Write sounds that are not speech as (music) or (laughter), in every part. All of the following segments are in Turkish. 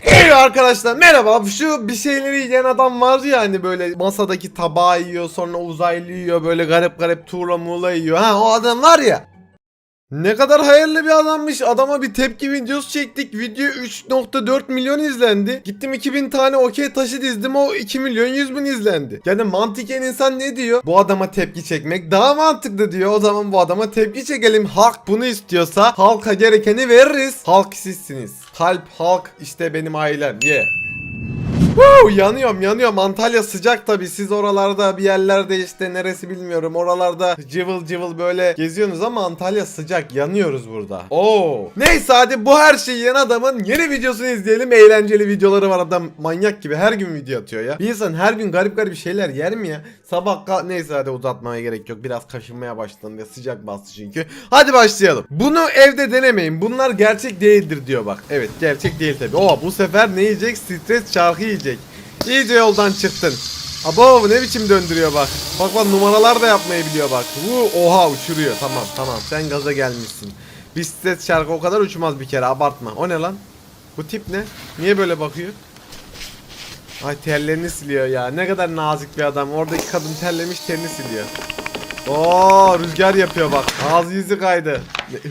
Hey arkadaşlar merhaba şu bir şeyleri yiyen adam vardı ya hani böyle masadaki tabağı yiyor sonra uzaylı yiyor böyle garip garip tuğla muğla yiyor ha o adam var ya ne kadar hayırlı bir adammış. Adama bir tepki videosu çektik. Video 3.4 milyon izlendi. Gittim 2000 tane okey taşı dizdim. O 2 milyon 100 bin izlendi. Yani mantıken insan ne diyor? Bu adama tepki çekmek daha mantıklı diyor. O zaman bu adama tepki çekelim. Halk bunu istiyorsa halka gerekeni veririz. Halk sizsiniz. Kalp halk işte benim ailem. Ye. Woo, yanıyorum yanıyorum Antalya sıcak tabi siz oralarda bir yerlerde işte neresi bilmiyorum oralarda cıvıl cıvıl böyle geziyorsunuz ama Antalya sıcak yanıyoruz burada. Oo. Neyse hadi bu her şeyi yiyen adamın yeni videosunu izleyelim eğlenceli videoları var adam manyak gibi her gün video atıyor ya. Bir insan her gün garip garip şeyler yer mi ya? Sabah neyse hadi uzatmaya gerek yok biraz kaşınmaya başladım ya sıcak bastı çünkü. Hadi başlayalım. Bunu evde denemeyin bunlar gerçek değildir diyor bak. Evet gerçek değil tabi. Oo bu sefer ne yiyecek? Stres çarkı yiyecek. İyice yoldan çıktın. Abo ne biçim döndürüyor bak. Bak bak numaralar da yapmayı biliyor bak. Vuu oha uçuruyor. Tamam tamam sen gaza gelmişsin. Bisiklet şarkı o kadar uçmaz bir kere abartma. O ne lan? Bu tip ne? Niye böyle bakıyor? Ay terlerini siliyor ya. Ne kadar nazik bir adam. Oradaki kadın terlemiş terini siliyor. Oo rüzgar yapıyor bak. Ağzı yüzü kaydı.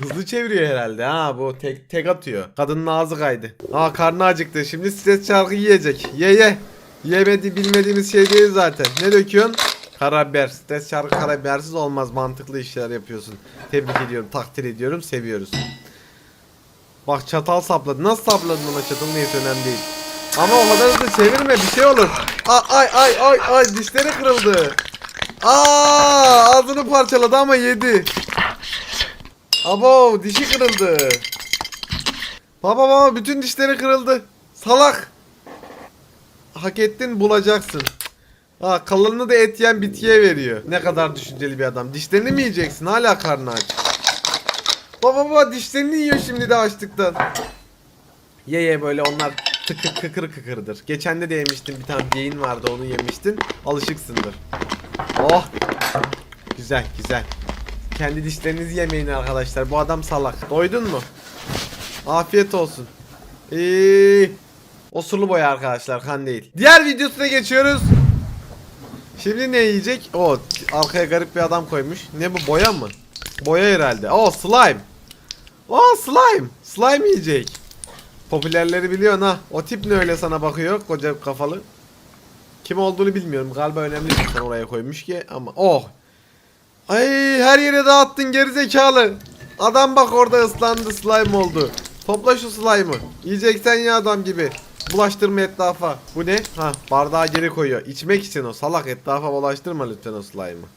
Hızlı çeviriyor herhalde ha bu tek tek atıyor. Kadının ağzı kaydı. Aa karnı acıktı. Şimdi stres çarkı yiyecek. Ye ye. Yemedi bilmediğimiz şey değil zaten. Ne döküyorsun? Karabiber. Stres çarkı karabibersiz olmaz. Mantıklı işler yapıyorsun. Tebrik ediyorum. Takdir ediyorum. Seviyoruz. Bak çatal sapladı. Nasıl sapladın ona çatal neyse önemli değil. Ama o kadar hızlı çevirme bir şey olur. Ay ay ay ay ay dişleri kırıldı. Aa ağzını parçaladı ama yedi. Abo dişi kırıldı. Baba baba bütün dişleri kırıldı. Salak. Hak ettin bulacaksın. Aa kalanını da et yiyen bitkiye veriyor. Ne kadar düşünceli bir adam. Dişlerini mi yiyeceksin? Hala karnı aç. Baba baba dişlerini yiyor şimdi de açlıktan. Ye ye böyle onlar tıkır kıkır kıkırdır. Geçen de yemiştin bir tane geyin vardı onu yemiştin. Alışıksındır. Oh. Güzel güzel. Kendi dişlerinizi yemeyin arkadaşlar. Bu adam salak. Doydun mu? Afiyet olsun. Eee. O sulu boya arkadaşlar kan değil. Diğer videosuna geçiyoruz. Şimdi ne yiyecek? O arkaya garip bir adam koymuş. Ne bu boya mı? Boya herhalde. O slime. O slime. Slime yiyecek. Popülerleri biliyorsun ha. O tip ne öyle sana bakıyor koca kafalı. Kim olduğunu bilmiyorum. Galiba önemli bir insan oraya koymuş ki ama oh. Ay her yere dağıttın gerizekalı. Adam bak orada ıslandı slime oldu. Topla şu slime'ı. Yiyeceksen ya adam gibi. Bulaştırma etrafa. Bu ne? Ha bardağı geri koyuyor. İçmek için o salak etrafa bulaştırma lütfen o slime'ı.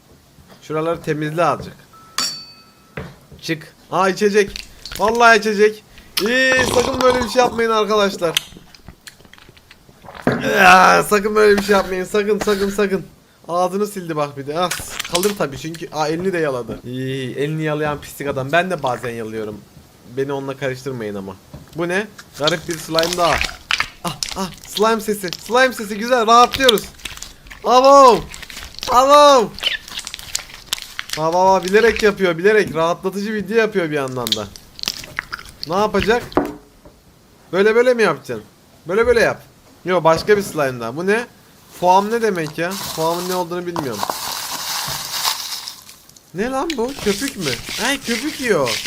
Şuraları temizle azıcık. Çık. Aa içecek. Vallahi içecek. İyi sakın böyle bir şey yapmayın arkadaşlar. Sakın böyle bir şey yapmayın. Sakın sakın sakın. Ağzını sildi bak bir de. Ah, kalır tabii çünkü aa, elini de yaladı. İyi, elini yalayan pislik adam. Ben de bazen yalıyorum. Beni onunla karıştırmayın ama. Bu ne? Garip bir slime daha. Ah ah slime sesi. Slime sesi güzel rahatlıyoruz. Abo. Abo. Baba baba bilerek yapıyor bilerek rahatlatıcı video yapıyor bir yandan da. Ne yapacak? Böyle böyle mi yapacaksın? Böyle böyle yap. Yok başka bir slime daha. Bu ne? Foam ne demek ya? Foam'ın ne olduğunu bilmiyorum. Ne lan bu? Köpük mü? Ay köpük yiyor.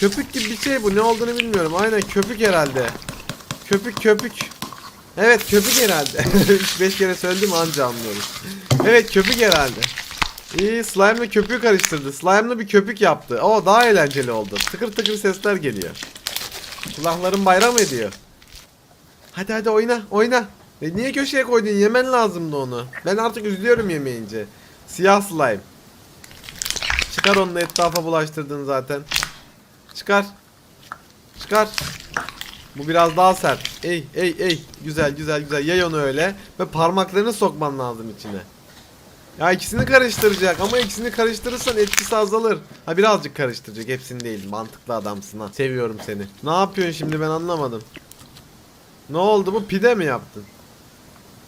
Köpük gibi bir şey bu. Ne olduğunu bilmiyorum. Aynen köpük herhalde. Köpük köpük. Evet köpük herhalde. (laughs) 3-5 kere söyledim anca anlıyoruz. Evet köpük herhalde. İyi slime'la köpüğü karıştırdı. Slime'la bir köpük yaptı. O daha eğlenceli oldu. Tıkır tıkır sesler geliyor. Kulakların bayram ediyor. Hadi hadi oyna oyna. E niye köşeye koydun? Yemen lazımdı onu. Ben artık üzülüyorum yemeyince. Siyah slime. Çıkar onu etrafa bulaştırdın zaten. Çıkar. Çıkar. Bu biraz daha sert. Ey ey ey. Güzel güzel güzel. Yay onu öyle. Ve parmaklarını sokman lazım içine. Ya ikisini karıştıracak ama ikisini karıştırırsan etkisi azalır. Ha birazcık karıştıracak hepsini değil. Mantıklı adamsın ha. Seviyorum seni. Ne yapıyorsun şimdi ben anlamadım. Ne oldu bu pide mi yaptın?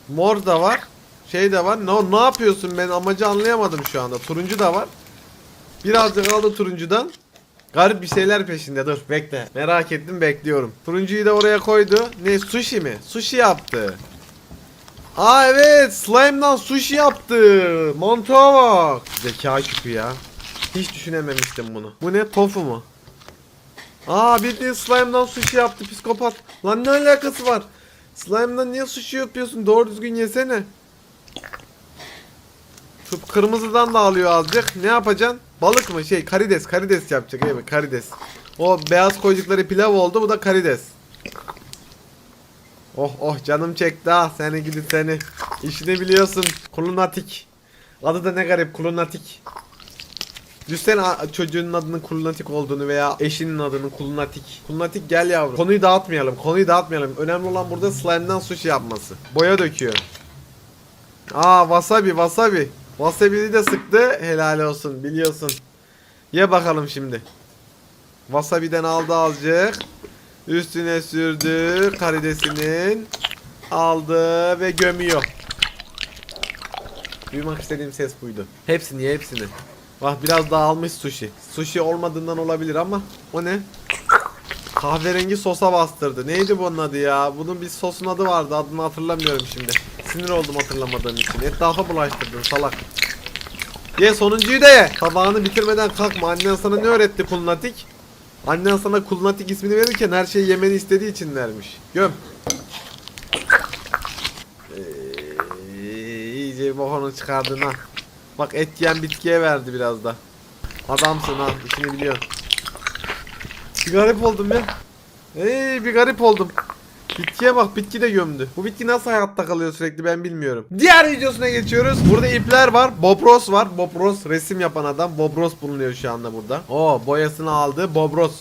Mor da var. Şey de var. Ne, ne yapıyorsun ben amacı anlayamadım şu anda. Turuncu da var. Birazcık aldı turuncudan. Garip bir şeyler peşinde dur bekle. Merak ettim bekliyorum. Turuncuyu da oraya koydu. Ne sushi mi? Sushi yaptı. Aa evet slime'dan sushi yaptı. Mantığa bak. Zeka küpü ya. Hiç düşünememiştim bunu. Bu ne tofu mu? Aa bildiğin slime'dan sushi yaptı psikopat. Lan ne alakası var? Slime'dan niye sushi yapıyorsun? Doğru düzgün yesene. Şu kırmızıdan da alıyor azıcık. Ne yapacaksın? Balık mı? Şey karides. Karides yapacak. Evet karides. O beyaz koydukları pilav oldu. Bu da karides. Oh oh canım çekti ha. Seni gidi seni. İşini biliyorsun. Kulunatik. Adı da ne garip. Kulunatik. Düşünsene a- çocuğunun adının Kulunatik olduğunu veya eşinin adının Kulunatik. Kulunatik gel yavrum. Konuyu dağıtmayalım. Konuyu dağıtmayalım. Önemli olan burada slime'dan sushi yapması. Boya döküyor. Aa wasabi wasabi. Wasabi'yi de sıktı. Helal olsun biliyorsun. Ye bakalım şimdi. Wasabi'den aldı azıcık. Üstüne sürdü karidesinin. Aldı ve gömüyor. Duymak istediğim ses buydu. Hepsini ye hepsini. Bak biraz daha almış sushi. Sushi olmadığından olabilir ama o ne? Kahverengi sosa bastırdı. Neydi bunun adı ya? Bunun bir sosun adı vardı. Adını hatırlamıyorum şimdi. Sinir oldum hatırlamadığım için. Etrafa bulaştırdın salak. Ye sonuncuyu da ye. Tabağını bitirmeden kalkma. Annen sana ne öğretti kulnatik? Annen sana kulnatik ismini verirken her şeyi yemeni istediği için vermiş. Göm. Ee, iyice bohonu çıkardın ha. Bak et yiyen bitkiye verdi biraz da. Adamsın ha. işini biliyorsun. Bir garip oldum ya. Ey bir garip oldum. Bitkiye bak bitki de gömdü. Bu bitki nasıl hayatta kalıyor sürekli ben bilmiyorum. Diğer videosuna geçiyoruz. Burada ipler var. Bobros var. Bobros resim yapan adam. Bobros bulunuyor şu anda burada. Oo boyasını aldı. Bobros.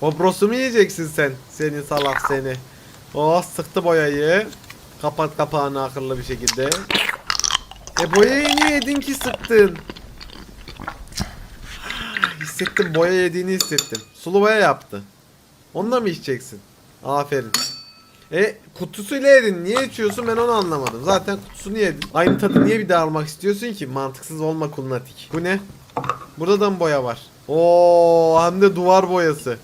Bobros'u mu yiyeceksin sen? Seni salak seni. Oh sıktı boyayı. Kapat kapağını akıllı bir şekilde. E boyayı niye yedin ki sıktın? Hissettim boya yediğini hissettim. Sulu boya yaptı. Onunla mı içeceksin? Aferin. E kutusuyla yedin. Niye içiyorsun ben onu anlamadım. Zaten kutusunu yedin. Aynı tadı niye bir daha almak istiyorsun ki? Mantıksız olma kulnatik. Bu ne? Burada da mı boya var? Oo hem de duvar boyası.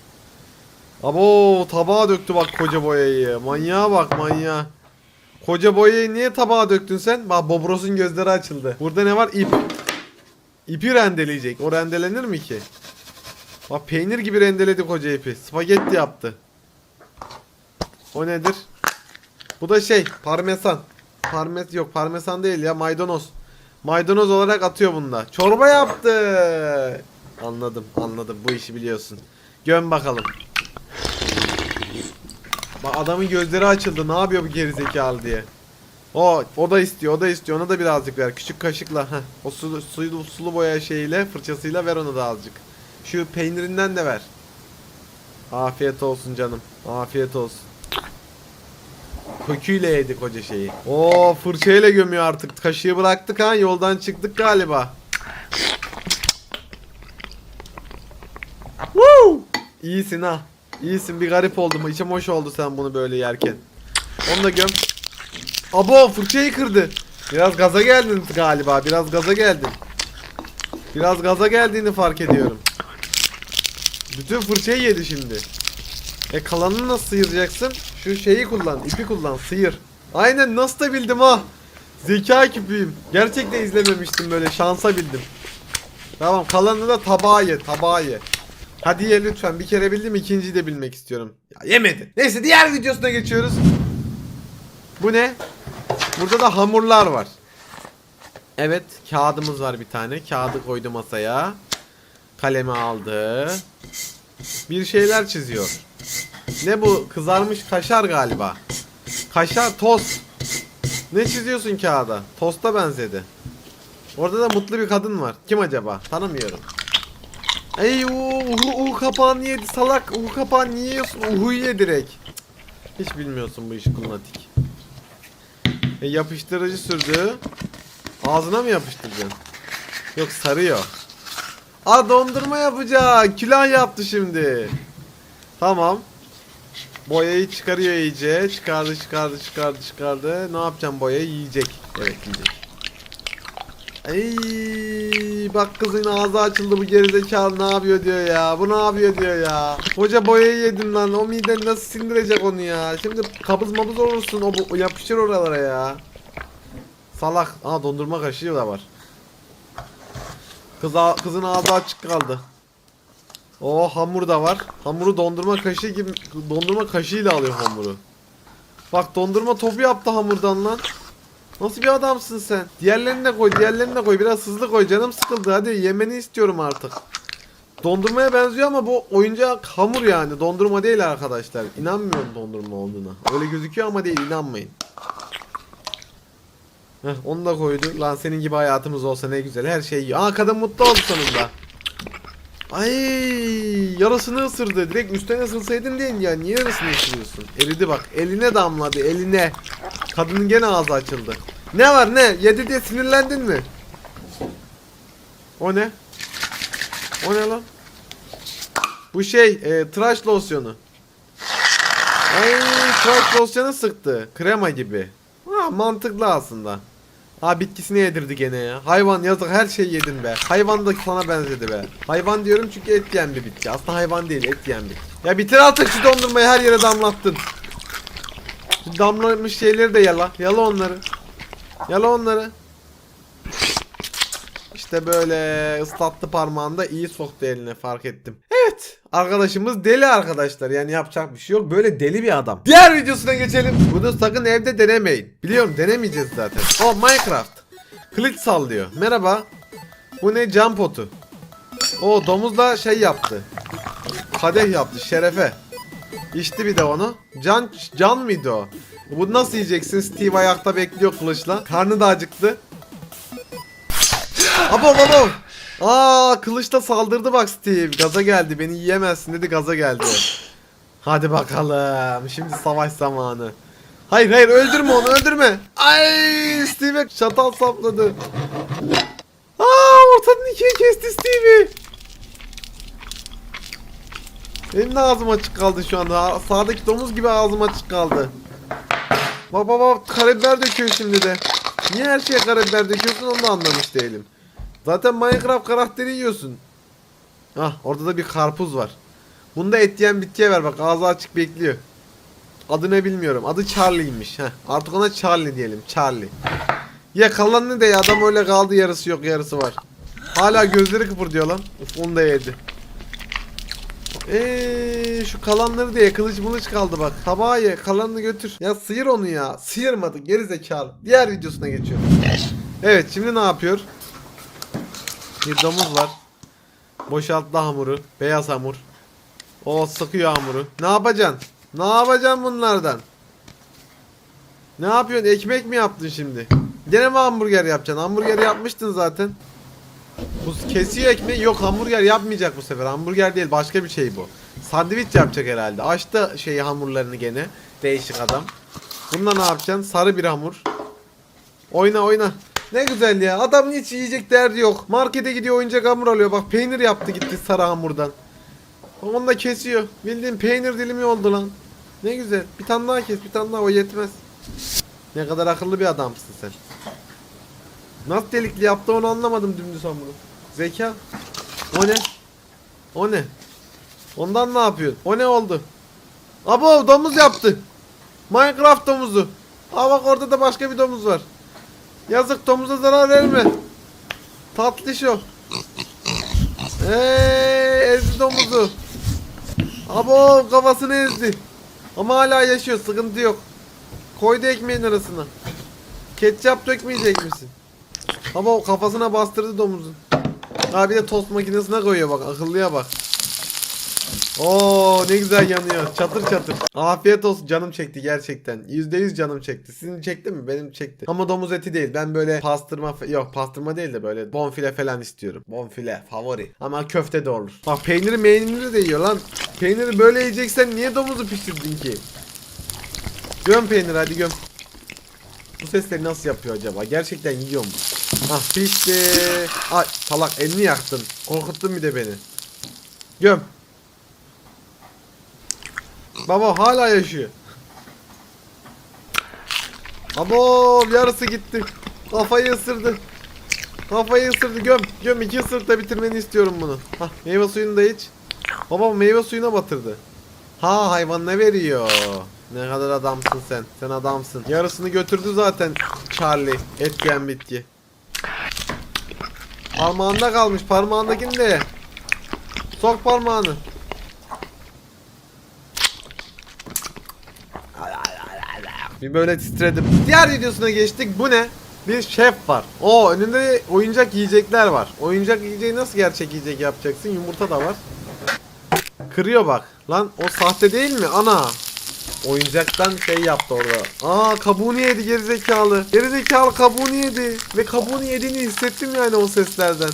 Abo tabağa döktü bak koca boyayı. Manyağa bak manyağa. Koca boyayı niye tabağa döktün sen? Bak Bobros'un gözleri açıldı. Burada ne var? İp. İpi rendeleyecek. O rendelenir mi ki? Bak peynir gibi rendeledi koca ipi. Spagetti yaptı. O nedir? Bu da şey parmesan. Parmes yok parmesan değil ya maydanoz. Maydanoz olarak atıyor bunda. Çorba yaptı. Anladım anladım bu işi biliyorsun. Göm bakalım. Bak adamın gözleri açıldı. Ne yapıyor bu gerizekalı diye. O o da istiyor, o da istiyor. Ona da birazcık ver. Küçük kaşıkla. Heh. O sulu, sulu, sulu boya şeyiyle, fırçasıyla ver ona da azıcık. Şu peynirinden de ver. Afiyet olsun canım. Afiyet olsun. Köküyle yedi koca şeyi. Oo fırçayla gömüyor artık. Kaşığı bıraktık ha. Yoldan çıktık galiba. Woo! İyisin ha. İyisin bir garip oldum. İçim hoş oldu sen bunu böyle yerken. Onu da göm. Abo fırçayı kırdı. Biraz gaza geldin galiba. Biraz gaza geldin. Biraz gaza geldiğini fark ediyorum. Bütün fırçayı yedi şimdi. E kalanını nasıl sıyıracaksın? Şu şeyi kullan, ipi kullan, sıyır. Aynen nasıl da bildim ha. Zeka küpüyüm. Gerçekten izlememiştim böyle şansa bildim. Tamam kalanını da tabağa ye, tabağa ye. Hadi ye lütfen. Bir kere bildim ikinciyi de bilmek istiyorum. Ya yemedin. Neyse diğer videosuna geçiyoruz. Bu ne? Burada da hamurlar var. Evet kağıdımız var bir tane. Kağıdı koydu masaya. Kalemi aldı. Bir şeyler çiziyor. Ne bu? Kızarmış kaşar galiba. Kaşar tost. Ne çiziyorsun kağıda? Tosta benzedi. Orada da mutlu bir kadın var. Kim acaba? Tanımıyorum. Ey uhu, uhu kapağını yedi salak. Uhu kapağını niye yiyorsun? Uhu'yu ye direkt. Hiç bilmiyorsun bu işi kulnatik. E, yapıştırıcı sürdü. Ağzına mı yapıştıracaksın? Yok sarıyor. Aa dondurma yapacak. Külah yaptı şimdi. Tamam. Boyayı çıkarıyor iyice. Çıkardı çıkardı çıkardı çıkardı. Ne yapacağım boyayı? Yiyecek. Evet yiyecek. Ey bak kızın ağzı açıldı bu gerizekalı ne yapıyor diyor ya. Bu ne yapıyor diyor ya. Hoca boyayı yedin lan. O miden nasıl sindirecek onu ya. Şimdi kabız mabız olursun. O bu, yapışır oralara ya. Salak. Aa dondurma kaşığı da var. Kız kızın ağzı açık kaldı. O hamur da var. Hamuru dondurma kaşığı gibi dondurma kaşığıyla alıyor hamuru. Bak dondurma topu yaptı hamurdan lan. Nasıl bir adamsın sen? Diğerlerini de koy, diğerlerini de koy. Biraz hızlı koy. Canım sıkıldı. Hadi yemeni istiyorum artık. Dondurmaya benziyor ama bu oyuncak hamur yani. Dondurma değil arkadaşlar. İnanmıyorum dondurma olduğuna. Öyle gözüküyor ama değil. inanmayın. Heh, onu da koydu. Lan senin gibi hayatımız olsa ne güzel. Her şey iyi. Aa kadın mutlu oldu sonunda. Ay yarısını ısırdı. Direkt üstten ısırsaydın değil ya. Niye yarısını ısırıyorsun? Eridi bak. Eline damladı. Eline. Kadının gene ağzı açıldı. Ne var ne? Yedi diye sinirlendin mi? O ne? O ne lan? Bu şey e, tıraş losyonu. Ay tıraş losyonu sıktı. Krema gibi. Ha, mantıklı aslında. Ha bitkisini yedirdi gene ya. Hayvan yazık her şeyi yedin be. Hayvan da sana benzedi be. Hayvan diyorum çünkü et yiyen bir bitki. Aslında hayvan değil et yiyen bitki. Ya bitir artık şu dondurmayı her yere damlattın. Şu damlamış şeyleri de yala. Yala onları. Yala onları. İşte böyle ıslattı parmağında iyi soktu eline fark ettim. Evet arkadaşımız deli arkadaşlar yani yapacak bir şey yok böyle deli bir adam. Diğer videosuna geçelim. Bunu sakın evde denemeyin. Biliyorum denemeyeceğiz zaten. O Minecraft. Kılıç sallıyor. Merhaba. Bu ne cam potu. O domuzla şey yaptı. Kadeh yaptı şerefe. İçti bir de onu. Can can mıydı o? Bu nasıl yiyeceksin? Steve ayakta bekliyor kılıçla. Karnı da acıktı. Abo abo. Aa kılıçla saldırdı bak Steve. Gaza geldi. Beni yiyemezsin dedi gaza geldi. Hadi bakalım. Şimdi savaş zamanı. Hayır hayır öldürme onu öldürme. Ay Steve'e çatal sapladı. Aa ortadan ikiye kesti Steve'i. Benim de ağzım açık kaldı şu anda. Sağdaki domuz gibi ağzım açık kaldı. Bak bak bak karabiber döküyor şimdi de. Niye her şeye karabiber döküyorsun onu da anlamış değilim. Zaten Minecraft karakteri yiyorsun. Ah orada da bir karpuz var. Bunda et yiyen bitkiye ver bak ağzı açık bekliyor. Adı ne bilmiyorum. Adı Charlie'ymiş. Artık ona Charlie diyelim. Charlie. Ya kalan ne de ya adam öyle kaldı yarısı yok yarısı var. Hala gözleri kıpırdıyor lan. Uf onu da yedi. Eee şu kalanları diye kılıç mılıç kaldı bak. Tabağı kalanını götür. Ya sıyır onu ya. Sıyırmadı geri zekalı. Diğer videosuna geçiyorum. Evet şimdi ne yapıyor? Bir domuz var. Boşalttı hamuru. Beyaz hamur. O sıkıyor hamuru. Ne yapacaksın? Ne yapacaksın bunlardan? Ne yapıyorsun? Ekmek mi yaptın şimdi? Gene mi hamburger yapacaksın? Hamburger yapmıştın zaten. Bu kesiyor ekmeği. Yok hamburger yapmayacak bu sefer. Hamburger değil başka bir şey bu. Sandviç yapacak herhalde. Açtı şeyi hamurlarını gene. Değişik adam. Bunda ne yapacaksın? Sarı bir hamur. Oyna oyna. Ne güzel ya. Adamın hiç yiyecek derdi yok. Markete gidiyor oyuncak hamur alıyor. Bak peynir yaptı gitti sarı hamurdan. Onu da kesiyor. Bildiğin peynir dilimi oldu lan. Ne güzel. Bir tane daha kes. Bir tane daha o yetmez. Ne kadar akıllı bir adamsın sen. Nasıl delikli yaptı onu anlamadım dümdüz hamuru. Zeka. O ne? O ne? Ondan ne yapıyorsun? O ne oldu? Abo domuz yaptı. Minecraft domuzu. Aa bak orada da başka bir domuz var. Yazık domuza zarar verme. Tatlış o. Eee ezdi domuzu. Abo kafasını ezdi. Ama hala yaşıyor sıkıntı yok. Koydu ekmeğin arasına. Ketçap dökmeyecek misin? Ama o kafasına bastırdı domuzun. Ha bir de tost makinesine koyuyor bak akıllıya bak. Oo ne güzel yanıyor. Çatır çatır. Afiyet olsun canım çekti gerçekten. %100 canım çekti. Sizin çekti mi? Benim çekti. Ama domuz eti değil. Ben böyle pastırma yok pastırma değil de böyle bonfile falan istiyorum. Bonfile favori. Ama köfte de olur. Bak peyniri meyniri de yiyor lan. Peyniri böyle yiyeceksen niye domuzu pişirdin ki? Göm peynir hadi göm. Bu sesleri nasıl yapıyor acaba? Gerçekten yiyor mu? Ah pişti. Ay salak elini yaktın. Korkuttun bir de beni. Göm. Baba hala yaşıyor. Abo yarısı gitti. Kafayı ısırdı. Kafayı ısırdı göm. Göm iki ısırıkla bitirmeni istiyorum bunu. Hah meyve suyunu da iç. Baba meyve suyuna batırdı. Ha hayvan ne veriyor? Ne kadar adamsın sen. Sen adamsın. Yarısını götürdü zaten Charlie. Et yiyen bitki. Parmağında kalmış. Parmağındakini de. ye. Sok parmağını. Bir böyle titredim. Diğer videosuna geçtik. Bu ne? Bir şef var. O önünde oyuncak yiyecekler var. Oyuncak yiyeceği nasıl gerçek yiyecek yapacaksın? Yumurta da var. Kırıyor bak. Lan o sahte değil mi? Ana. Oyuncaktan şey yaptı orada. Aa kabuğunu yedi gerizekalı. Gerizekalı kabuğunu yedi. Ve kabuğunu yediğini hissettim yani o seslerden.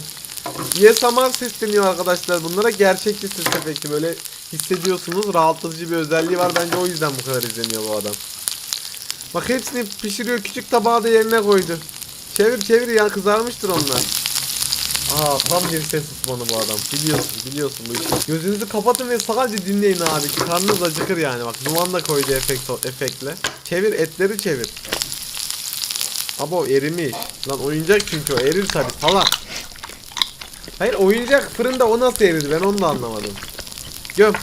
YSMR sesleniyor arkadaşlar bunlara. Gerçekçi ses efekti böyle hissediyorsunuz. Rahatlatıcı bir özelliği var. Bence o yüzden bu kadar izleniyor bu adam. Bak hepsini pişiriyor. Küçük tabağı da yerine koydu. Çevir çevir ya kızarmıştır onlar. Aa tam bir ses uzmanı bu adam. Biliyorsun biliyorsun bu işi. Gözünüzü kapatın ve sadece dinleyin abi. Karnınız acıkır yani bak. Duman da koydu efekt, efektle. Çevir etleri çevir. Abo erimiş. Lan oyuncak çünkü o erir tabi salak. Hayır oyuncak fırında o nasıl eridi ben onu da anlamadım. Göm.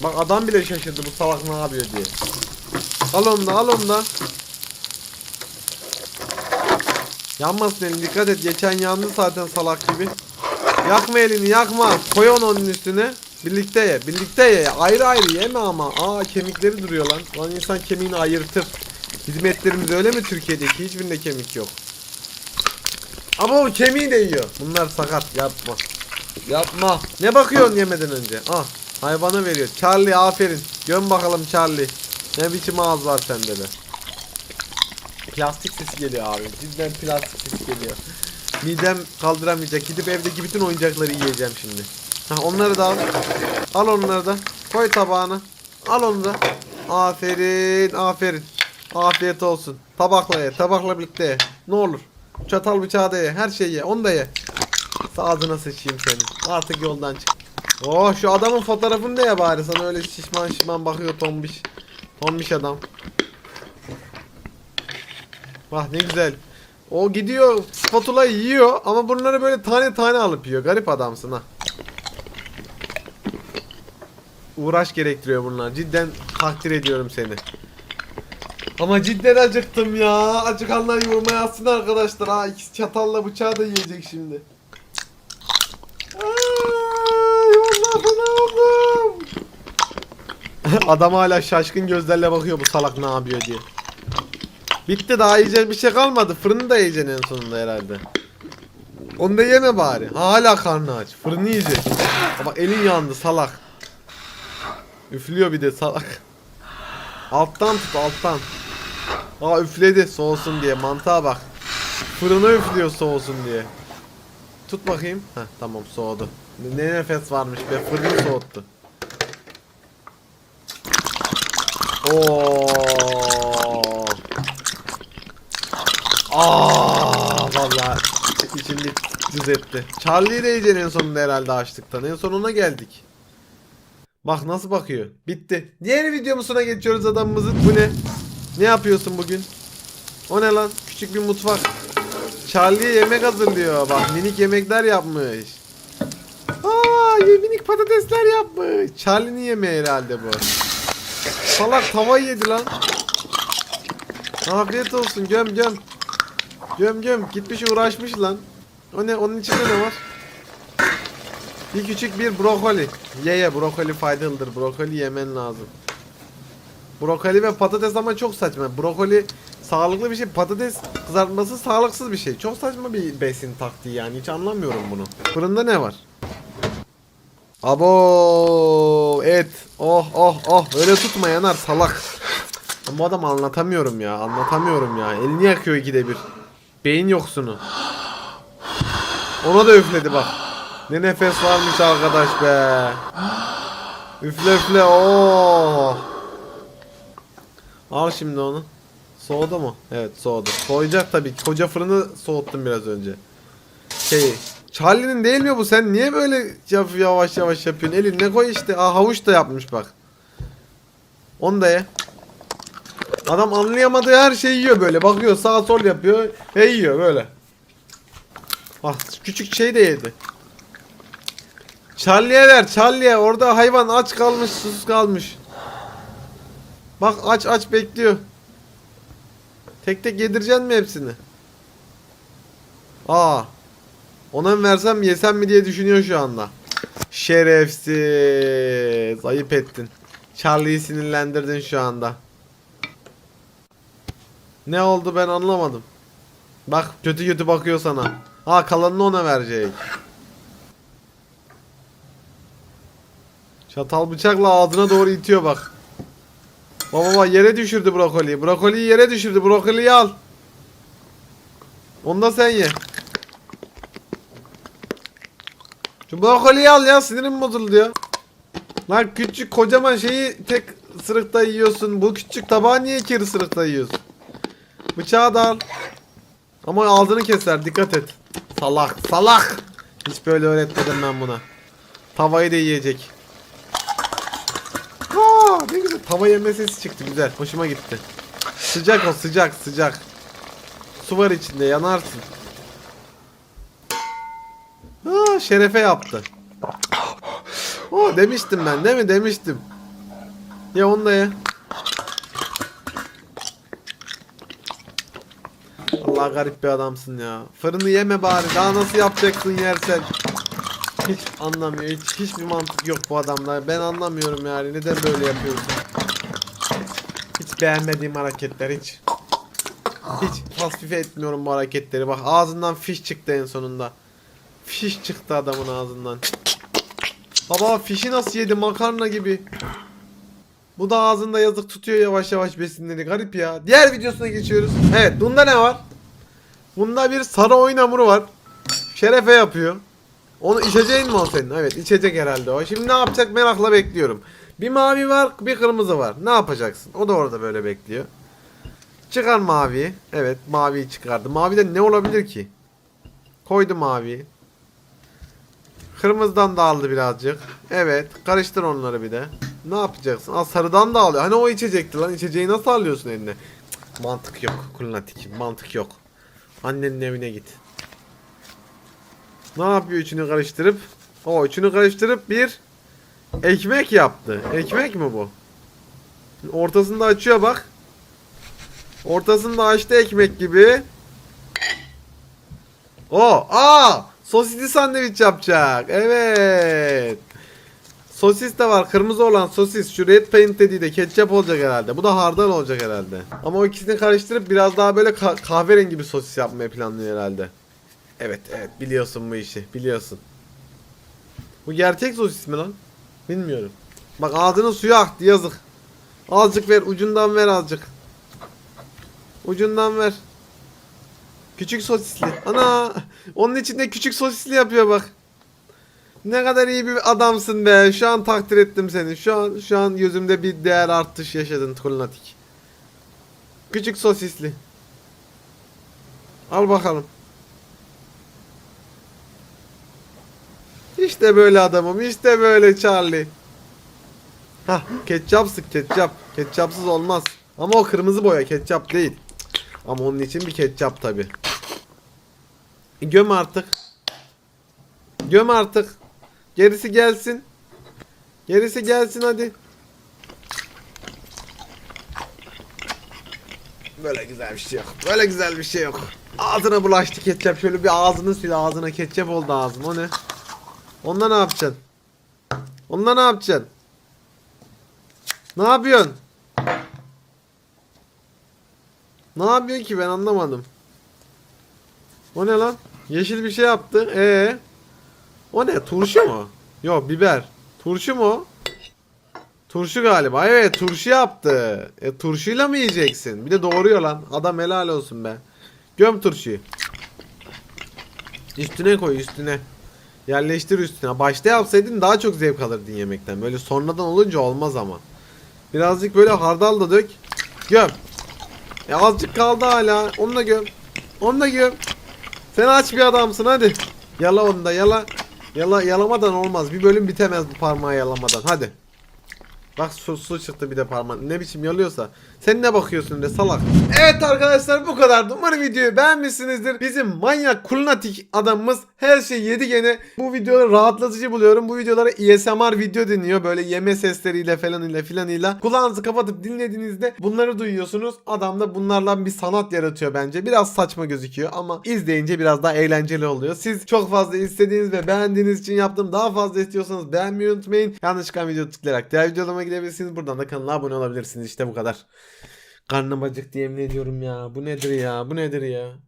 Bak adam bile şaşırdı bu salak ne yapıyor diye. Al onu da al onu da. Yanmasın elini dikkat et geçen yandı zaten salak gibi. Yakma elini yakma. Koy onu onun üstüne. Birlikte ye. Birlikte ye. Ayrı ayrı yeme ama. Aa kemikleri duruyor lan. Lan insan kemiğini ayırtır. Bizim etlerimiz öyle mi Türkiye'deki? Hiçbirinde kemik yok. Ama o kemiği de yiyor. Bunlar sakat. Yapma. Yapma. Ne bakıyorsun yemeden önce? Ah. Hayvana veriyor. Charlie aferin. Göm bakalım Charlie. Ne biçim ağız var sende be. Plastik sesi geliyor abi. Cidden plastik sesi geliyor. Midem kaldıramayacak. Gidip evdeki bütün oyuncakları yiyeceğim şimdi. Ha onları da al. Al onları da. Koy tabağına. Al onu da. Aferin, aferin. Afiyet olsun. Tabakla ye, tabakla birlikte ye. Ne olur. Çatal bıçağı da ye, her şeyi ye. Onu da ye. Ağzına sıçayım seni. Artık yoldan çık. Oh şu adamın fotoğrafını da ye bari. Sana öyle şişman şişman bakıyor tombiş. Tombiş adam. Bak ne güzel. O gidiyor spatula yiyor ama bunları böyle tane tane alıp yiyor. Garip adamsın ha. Uğraş gerektiriyor bunlar. Cidden takdir ediyorum seni. Ama cidden acıktım ya. Acıkanlar yoruma yazsın arkadaşlar. Ha ikisi çatalla bıçağı da yiyecek şimdi. Ay. (laughs) Adam hala şaşkın gözlerle bakıyor bu salak ne yapıyor diye. Bitti daha yiyecek bir şey kalmadı. Fırını da yiyeceksin en sonunda herhalde. Onu da yeme bari. Ha, hala karnı aç. Fırını yiyecek. Ama elin yandı salak. Üflüyor bir de salak. Alttan tut alttan. Aa üfledi soğusun diye mantığa bak. Fırına üflüyor soğusun diye. Tut bakayım. Heh tamam soğudu. Ne nefes varmış be fırını soğuttu. Oo. Aa vallahi içim bir cız etti. De yiyeceksin en sonunda herhalde açlıktan. En sonuna geldik. Bak nasıl bakıyor. Bitti. Diğer videomuzuna geçiyoruz adamımızın. Bu ne? Ne yapıyorsun bugün? O ne lan? Küçük bir mutfak. Charlie'ye yemek hazırlıyor. Bak minik yemekler yapmış. Aa minik patatesler yapmış. Charlie'nin yemeği herhalde bu. Salak tavayı yedi lan. Afiyet olsun göm göm. Göm göm gitmiş uğraşmış lan. O ne onun içinde ne var? Bir küçük bir brokoli. Ye ye brokoli faydalıdır. Brokoli yemen lazım. Brokoli ve patates ama çok saçma. Brokoli sağlıklı bir şey. Patates kızartması sağlıksız bir şey. Çok saçma bir besin taktiği yani. Hiç anlamıyorum bunu. Fırında ne var? Abo et. Oh oh oh. Öyle tutma yanar salak. Bu adamı anlatamıyorum ya. Anlatamıyorum ya. Elini yakıyor ikide bir. Beyin yoksunu. Ona da üfledi bak. Ne nefes varmış arkadaş be. Üfle üfle. Oo. Al şimdi onu. Soğudu mu? Evet soğudu. Soğuyacak tabii. Koca fırını soğuttum biraz önce. Şey, Charlie'nin değil mi bu? Sen niye böyle yavaş yavaş yapıyorsun? Eline koy işte. Aa havuç da yapmış bak. Onu da ye. Adam anlayamadığı her şeyi yiyor böyle. Bakıyor sağa sol yapıyor ve yiyor böyle. Ah küçük şey de yedi. Charlie'ye ver Charlie'ye. Orada hayvan aç kalmış susuz kalmış. Bak aç aç bekliyor. Tek tek yedireceksin mi hepsini? Aa. Ona mı versem yesem mi diye düşünüyor şu anda. Şerefsiz. Ayıp ettin. Charlie'yi sinirlendirdin şu anda. Ne oldu ben anlamadım. Bak kötü kötü bakıyor sana. Ha kalanını ona verecek. Çatal bıçakla ağzına doğru itiyor bak. Baba baba yere düşürdü brokoliyi. Brokoliyi yere düşürdü. Brokoliyi al. Onu da sen ye. Şu brokoliyi al ya sinirim bozuldu ya. Lan küçük kocaman şeyi tek sırıkta yiyorsun. Bu küçük tabağı niye iki sırıkta yiyorsun? Bıçağı da al. Ama ağzını keser dikkat et. Salak salak. Hiç böyle öğretmedim ben buna. Tavayı da yiyecek. Aa, ne güzel tava yeme sesi çıktı güzel. Hoşuma gitti. Sıcak o sıcak sıcak. Su var içinde yanarsın. Aa, şerefe yaptı. O demiştim ben değil mi demiştim. Ya onu da ye. Allah garip bir adamsın ya. Fırını yeme bari. Daha nasıl yapacaksın yersen. Hiç anlamıyor. Hiç hiçbir mantık yok bu adamda. Ben anlamıyorum yani. Neden böyle yapıyorsun? Hiç beğenmediğim hareketler hiç. Hiç tasfife etmiyorum bu hareketleri. Bak ağzından fiş çıktı en sonunda. Fiş çıktı adamın ağzından. Baba fişi nasıl yedi makarna gibi. Bu da ağzında yazık tutuyor yavaş yavaş besinleri. Garip ya. Diğer videosuna geçiyoruz. Evet bunda ne var? Bunda bir sarı oyun hamuru var. Şerefe yapıyor. Onu içeceğin mi o senin? Evet içecek herhalde o. Şimdi ne yapacak merakla bekliyorum. Bir mavi var bir kırmızı var. Ne yapacaksın? O da orada böyle bekliyor. Çıkar maviyi. Evet maviyi çıkardı. Mavide ne olabilir ki? Koydu maviyi. Kırmızıdan da aldı birazcık. Evet karıştır onları bir de. Ne yapacaksın? Aa sarıdan da alıyor. Hani o içecekti lan. İçeceği nasıl alıyorsun eline? Cık, mantık yok. Kulnatik. Mantık yok. Annenin evine git. Ne yapıyor üçünü karıştırıp? O üçünü karıştırıp bir ekmek yaptı. Ekmek mi bu? Ortasında açıyor bak. Ortasında açtı ekmek gibi. O, aa, sosisli sandviç yapacak. Evet. Sosis de var. Kırmızı olan sosis. Şu red paint dediği de ketçap olacak herhalde. Bu da hardal olacak herhalde. Ama o ikisini karıştırıp biraz daha böyle ka- kahverengi bir sosis yapmayı planlıyor herhalde. Evet evet biliyorsun bu işi. Biliyorsun. Bu gerçek sosis mi lan? Bilmiyorum. Bak ağzının suyu aktı yazık. Azıcık ver ucundan ver azıcık. Ucundan ver. Küçük sosisli. Ana onun içinde küçük sosisli yapıyor bak. Ne kadar iyi bir adamsın be. Şu an takdir ettim seni. Şu an şu an gözümde bir değer artış yaşadın Kulnatik. Küçük sosisli. Al bakalım. İşte böyle adamım. İşte böyle Charlie. Hah ketçap sık ketçap. Ketçapsız olmaz. Ama o kırmızı boya ketçap değil. Ama onun için bir ketçap tabi. Göm artık. Göm artık. Gerisi gelsin. Gerisi gelsin hadi. Böyle güzel bir şey yok. Böyle güzel bir şey yok. Ağzına bulaştı ketçap. Şöyle bir ağzını sil. Ağzına ketçap oldu ağzım. O ne? Onunla ne yapacaksın? Onunla ne yapacaksın? Ne yapıyorsun? Ne yapıyorsun ki ben anlamadım. O ne lan? Yeşil bir şey yaptı. Ee? O ne? Turşu mu? Yok biber. Turşu mu? Turşu galiba. Evet turşu yaptı. E turşuyla mı yiyeceksin? Bir de doğruyor lan. Adam helal olsun be. Göm turşuyu. Üstüne koy üstüne. Yerleştir üstüne. Başta yapsaydın daha çok zevk alırdın yemekten. Böyle sonradan olunca olmaz ama. Birazcık böyle hardal da dök. Göm. E azıcık kaldı hala. Onu da göm. Onu da göm. Sen aç bir adamsın hadi. Yala onu da yala. Yala yalamadan olmaz. Bir bölüm bitemez bu parmağı yalamadan. Hadi. Bak su, su çıktı bir de parmağın. Ne biçim yalıyorsa. Sen ne bakıyorsun öyle salak. Evet arkadaşlar bu kadar. Umarım videoyu beğenmişsinizdir. Bizim manyak kulnatik adamımız her şeyi yedi gene. Bu videoları rahatlatıcı buluyorum. Bu videolara ASMR video deniyor. Böyle yeme sesleriyle falan ile filanıyla. Kulağınızı kapatıp dinlediğinizde bunları duyuyorsunuz. Adam da bunlarla bir sanat yaratıyor bence. Biraz saçma gözüküyor ama izleyince biraz daha eğlenceli oluyor. Siz çok fazla istediğiniz ve beğendiğiniz için yaptım. Daha fazla istiyorsanız beğenmeyi unutmayın. Yanlış çıkan video tıklayarak diğer videolarıma gidebilirsiniz. Buradan da kanala abone olabilirsiniz. İşte bu kadar. Karnım acıktı yemin ediyorum ya. Bu nedir ya? Bu nedir ya?